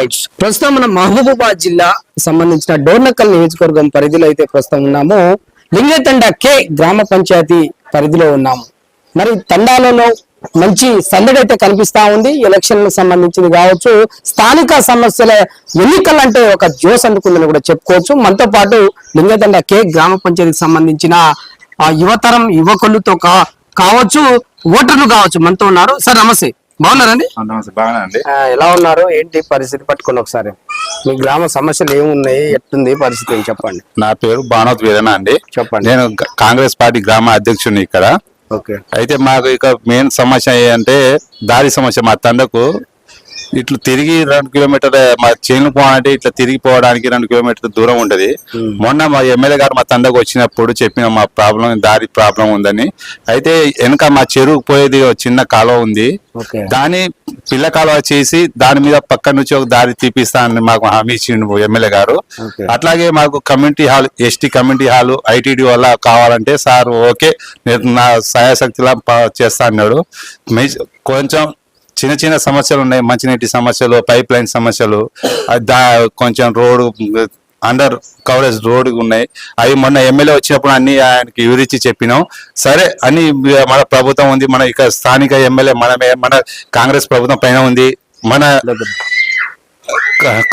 Right ప్రస్తుతం మనం మహబూబాబాద్ జిల్లా సంబంధించిన డోర్నకల్ నియోజకవర్గం పరిధిలో అయితే ప్రస్తుతం ఉన్నాము. లింగతండ కే గ్రామ పంచాయతీ పరిధిలో ఉన్నాము. మరి తండాలలో మంచి సందడి అయితే కనిపిస్తా ఉంది. ఎలక్షన్లకు సంబంధించింది కావచ్చు స్థానిక సమస్యల ఎన్నికలంటే ఒక జోస్ అందుకుందని కూడా చెప్పుకోవచ్చు. మనతో పాటు లింగతండ కే గ్రామ పంచాయతీకి సంబంధించిన ఆ యువతరం యువకులతో కావచ్చు ఓటర్లు కావచ్చు మనతో ఉన్నారు. సార్ నమస్తే. బాగున్నారండి? ఆ, నమస్తే బాగానే అండి ఆ, ఎలా ఉన్నారు? ఏంటి పరిస్థితి? పట్టుకుని ఒకసారి. మీ గ్రామ సమస్యలు ఏమున్నాయి? ఎట్టుంది పరిస్థితి ఏం చెప్పండి. నా పేరు భానోత్ వీరణ అండి. చెప్పండి. నేను కాంగ్రెస్ పార్టీ గ్రామ అధ్యక్షుడిని ఇక్కడ. ఓకే. అయితే మాకు ఇక మెయిన్ సమస్య ఏంటంటే దారి సమస్య మా తండకు ఇట్లా తిరిగి రెండు కిలోమీటర్ మా చేను పోవాలంటే ఇట్లా తిరిగి పోవడానికి రెండు కిలోమీటర్ దూరం ఉంటది మొన్న మా ఎమ్మెల్యే గారు మా తండకు వచ్చినప్పుడు చెప్పిన మా ప్రాబ్లం దారి ప్రాబ్లం ఉందని. అయితే వెనక మా చెరువుకు పోయేది ఒక చిన్న కాలువ ఉంది. దాని పిల్ల కాలువ చేసి దాని మీద పక్క నుంచి ఒక దారి తీపిస్తా అని మాకు హామీ ఇచ్చిండు ఎమ్మెల్యే గారు. అట్లాగే మాకు community hall ST community hall ITD వల్ల కావాలంటే సార్ ఓకే నేను నా సహాయశక్తిలా ప- చేస్తా అన్నాడు. కొంచెం చిన్న చిన్న సమస్యలు ఉన్నాయి. మంచినీటి సమస్యలు పైప్ లైన్ సమస్యలు దా కొంచెం రోడ్డు అండర్ కవరేజ్ రోడ్ ఉన్నాయి. అవి మొన్న ఎమ్మెల్యే వచ్చినప్పుడు అన్ని ఆయనకి వివరించి చెప్పినాం. సరే అని మన ప్రభుత్వం ఉంది. మన ఇక స్థానిక ఎమ్మెల్యే మనమే మన కాంగ్రెస్ ప్రభుత్వం పైన ఉంది. మన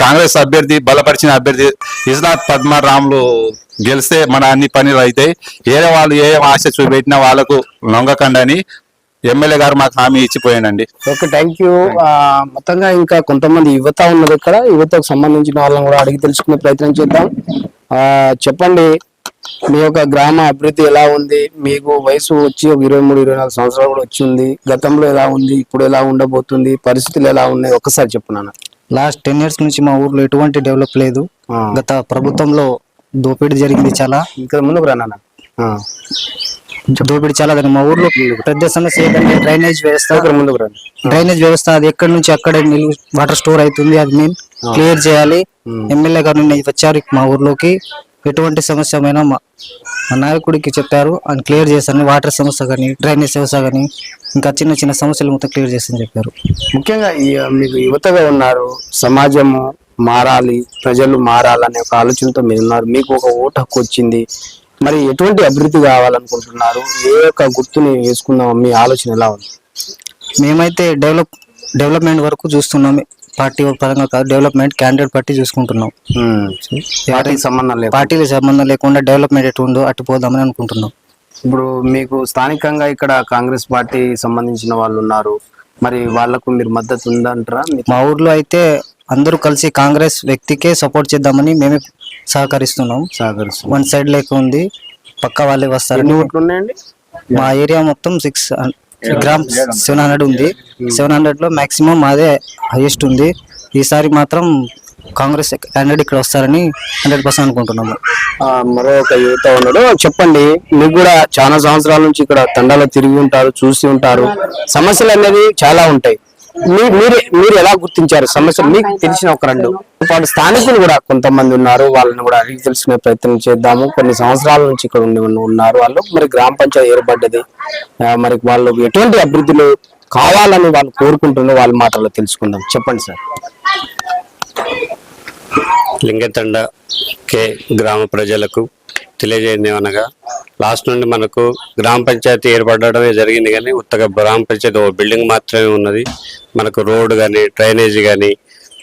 కాంగ్రెస్ అభ్యర్థి బలపరిచిన అభ్యర్థి ఇస్నాథ్ పద్మరాములు గెలిస్తే మన అన్ని పనులు అవుతాయి. ఏ వాళ్ళు ఏ ఆశ చూపెట్టినా వాళ్ళకు లొంగకండి అని ఎమ్మెల్యే గారు మాకు హామీ ఇచ్చిపోయానండి. ఓకే థ్యాంక్ యూ మొత్తంగా ఇంకా కొంతమంది యువత ఉన్నది ఇక్కడ. యువతకు సంబంధించిన వాళ్ళని కూడా అడిగి తెలుసుకునే ప్రయత్నం చేద్దాం. ఆ, చెప్పండి మీ యొక్క గ్రామ అభివృద్ధి ఎలా ఉంది? మీకు వయసు వచ్చి ఒక ఇరవై మూడు ఇరవై నాలుగు సంవత్సరాలు కూడా వచ్చింది గతంలో ఎలా ఉంది? ఇప్పుడు ఎలా ఉండబోతుంది? పరిస్థితులు ఎలా ఉన్నాయి? ఒక్కసారి చెప్పు నాన్న. లాస్ట్ టెన్ ఇయర్స్ నుంచి మా ఊర్లో ఎటువంటి డెవలప్ లేదు. గత ప్రభుత్వంలో దోపిడీ జరిగింది చాలా. ఇక్కడ ముందుకు రా నాన్న. ఆ, దోపిడీ చాలా మా ఊర్లో పెద్ద సమస్య ఏంటంటే డ్రైనేజ్ వ్యవస్థ. డ్రైనేజ్ వ్యవస్థ అది ఎక్కడి నుంచి అక్కడే వాటర్ స్టోర్ అవుతుంది అది మెయిన్ క్లియర్ చేయాలి. ఎమ్మెల్యే గారు వచ్చారు మా ఊర్లోకి. ఎటువంటి సమస్య మా నాయకుడికి చెప్పారు. ఆయన క్లియర్ చేస్తారని వాటర్ సమస్య కానీ డ్రైనేజ్ సమస్య కానీ ఇంకా చిన్న చిన్న సమస్యలు మొత్తం క్లియర్ చేస్తారని చెప్పారు. ముఖ్యంగా మీకు యువతగా ఉన్నారు. సమాజము మారాలి ప్రజలు మారాలనే ఒక ఆలోచనతో మీరు ఉన్నారు. మీకు ఒక ఓటు హక్కు వచ్చింది. మరి ఎటువంటి అభివృద్ధి కావాలనుకుంటున్నారు? ఏ యొక్క గుర్తుని వేసుకుందాం మీ ఆలోచన ఎలా ఉంది? మేమైతే డెవలప్ డెవలప్మెంట్ వరకు చూస్తున్నాం. పార్టీ పరంగా కాదు డెవలప్మెంట్ క్యాండిడేట్ పార్టీ చూసుకుంటున్నాం. వాటికి సంబంధం లేదు పార్టీకి సంబంధం లేకుండా డెవలప్మెంట్ ఎటు ఉందో అటు పోదామని అనుకుంటున్నాం. ఇప్పుడు మీకు స్థానికంగా ఇక్కడ కాంగ్రెస్ పార్టీ సంబంధించిన వాళ్ళు ఉన్నారు. మరి వాళ్ళకు మీరు మద్దతు ఉందంటారా? మా ఊర్లో అయితే అందరూ కలిసి కాంగ్రెస్ వ్యక్తికే సపోర్ట్ చేద్దామని మేమే సహకరిస్తున్నాం. సహకరిస్తారు వన్ సైడ్ లేక ఉంది. పక్క వాళ్ళే వస్తారు. ఎన్ని ఓట్లు ఉన్నాయండి? మా ఏరియా మొత్తం సిక్స్ గ్రామ్ సెవెన్ హండ్రెడ్ ఉంది. సెవెన్ హండ్రెడ్లో మాక్సిమం మాదే హైయెస్ట్ ఉంది. ఈసారి మాత్రం కాంగ్రెస్ క్యాండిడేట్ ఇక్కడ వస్తారని హండ్రెడ్ పర్సెంట్ అనుకుంటున్నాము. ఒక యువత ఉన్నాడు. చెప్పండి మీకు కూడా చాలా సంవత్సరాల నుంచి ఇక్కడ తండాలో తిరిగి ఉంటారు చూసి ఉంటారు. సమస్యలు అనేది చాలా ఉంటాయి. మీరు మీరు ఎలా గుర్తించారు? సమస్యలు మీకు తెలిసిన ఒక రెండు. పాటు స్థానికులు కూడా కొంతమంది ఉన్నారు. వాళ్ళని కూడా అడిగి తెలుసుకునే ప్రయత్నం చేద్దాము. కొన్ని సంవత్సరాల నుంచి ఇక్కడ ఉండి ఉన్నారు వాళ్ళు. మరి గ్రామ పంచాయతీ ఏర్పడ్డది. మరి వాళ్ళు ఎటువంటి అభివృద్ధులు కావాలని వాళ్ళు కోరుకుంటున్నారో వాళ్ళ మాటల్లో తెలుసుకుందాం. చెప్పండి సార్. లింగతండ కే గ్రామ ప్రజలకు తెలియజేయండి అనగా లాస్ట్ నుండి మనకు గ్రామ పంచాయతీ ఏర్పడడమే జరిగింది కానీ ఉత్తగా గ్రామ పంచాయతీ ఒక బిల్డింగ్ మాత్రమే ఉన్నది. మనకు రోడ్డు కానీ డ్రైనేజీ కానీ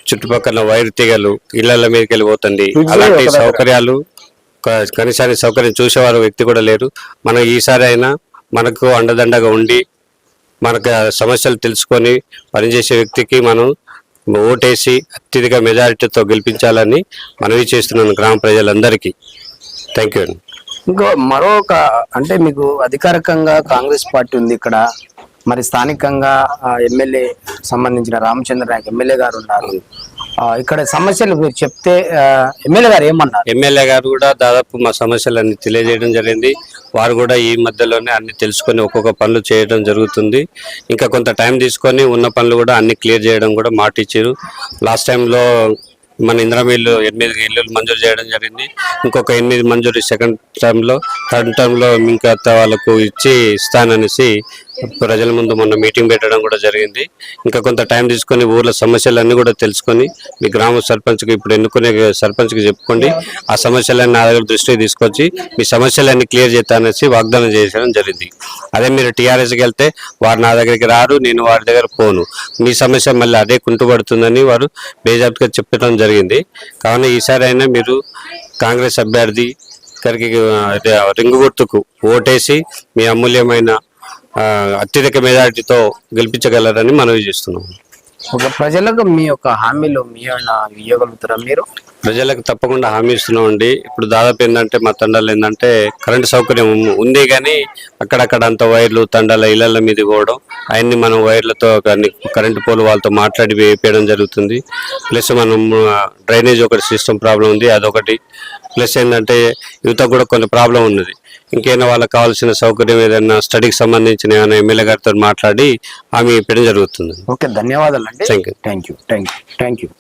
చుట్టుపక్కల వైర్ తీగలు ఇళ్ళ మీదకి వెళ్ళిపోతుంది అలాంటి సౌకర్యాలు కనీసాన్ని సౌకర్యం చూసేవారు వ్యక్తి కూడా లేరు. మనం ఈసారి అయినా మనకు అండదండగా ఉండి మనకు సమస్యలు తెలుసుకొని పనిచేసే వ్యక్తికి మనం ఓటేసి అత్యధిక మెజారిటీతో గెలిపించాలని మనవి చేస్తున్నాను గ్రామ ప్రజలందరికీ. థ్యాంక్ యూ ఇంకో మరొక అంటే మీకు అధికారికంగా కాంగ్రెస్ పార్టీ ఉంది ఇక్కడ. మరి స్థానికంగా ఎమ్మెల్యే సంబంధించిన రామచంద్ర నాయక్ ఎమ్మెల్యే గారు ఉన్నారు. ఇక్కడ సమస్యలు మీరు చెప్తే ఎమ్మెల్యే గారు ఏమన్నారు? ఎమ్మెల్యే గారు కూడా దాదాపు మా సమస్యలన్నీ తెలియజేయడం జరిగింది. వారు కూడా ఈ మధ్యలోనే అన్ని తెలుసుకొని ఒక్కొక్క పనులు చేయడం జరుగుతుంది. ఇంకా కొంత టైం తీసుకొని ఉన్న పనులు కూడా అన్ని క్లియర్ చేయడం కూడా మాట ఇచ్చారు లాస్ట్ టైంలో మన ఇంద్రమిల్లు ఎనిమిది ఇల్లులు మంజూరు చేయడం జరిగింది. ఇంకొక ఎనిమిది మంజూరు సెకండ్ టర్మ్లో థర్డ్ టర్మ్లో ఇంకా వాళ్ళకు ఇచ్చి ఇస్తాననేసి ప్రజల ముందు మొన్న మీటింగ్ పెట్టడం కూడా జరిగింది. ఇంకా కొంత టైం తీసుకొని ఊర్ల సమస్యలన్నీ కూడా తెలుసుకొని మీ గ్రామ సర్పంచ్కి ఇప్పుడు ఎన్నుకునే సర్పంచ్కి చెప్పుకోండి. ఆ సమస్యలన్నీ నా దగ్గర దృష్టికి తీసుకొచ్చి మీ సమస్యలన్నీ క్లియర్ చేస్తాననేసి వాగ్దానం చేయడం జరిగింది. అదే మీరు టీఆర్ఎస్కి వెళ్తే వారు నా దగ్గరికి రారు నేను వారి దగ్గర పోను. మీ సమస్య మళ్ళీ అదే కుంటుపడుతుందని వారు బేజాబ్గా చెప్పడం జరిగింది. కావున ఈసారి అయినా మీరు కాంగ్రెస్ అభ్యర్థి ఇక్కడికి రింగు గుర్తుకు ఓటేసి మీ అమూల్యమైన అత్యధిక మెజార్టీతో గెలిపించగలరని మనవి చేస్తున్నాం. ఒక ప్రజలకు మీ యొక్క హామీలు మీ ఏమైనా మీరు? ప్రజలకు తప్పకుండా హామీ ఇస్తున్నామండి. ఇప్పుడు దాదాపు ఏంటంటే మా తండాలు ఏంటంటే కరెంట్ సౌకర్యం ఉంది కానీ అక్కడక్కడ అంత వైర్లు తండాల ఇళ్ళ మీద పోవడం అవన్నీ మనం వైర్లతో కరెంటు పోలు వాళ్ళతో మాట్లాడి వేపేయడం జరుగుతుంది. ప్లస్ మనం డ్రైనేజ్ ఒకటి సిస్టమ్ ప్రాబ్లం ఉంది అదొకటి. ప్లస్ ఏంటంటే యువత కూడా కొన్ని ప్రాబ్లం ఉన్నది. ఇంకేమైనా వాళ్ళకి కావాల్సిన సౌకర్యం ఏదైనా స్టడీకి సంబంధించిన ఏమైనా ఎమ్మెల్యే గారితో మాట్లాడి హామీ ఇప్పడం జరుగుతుంది. ఓకే ధన్యవాదాలు. Thank you thank you thank you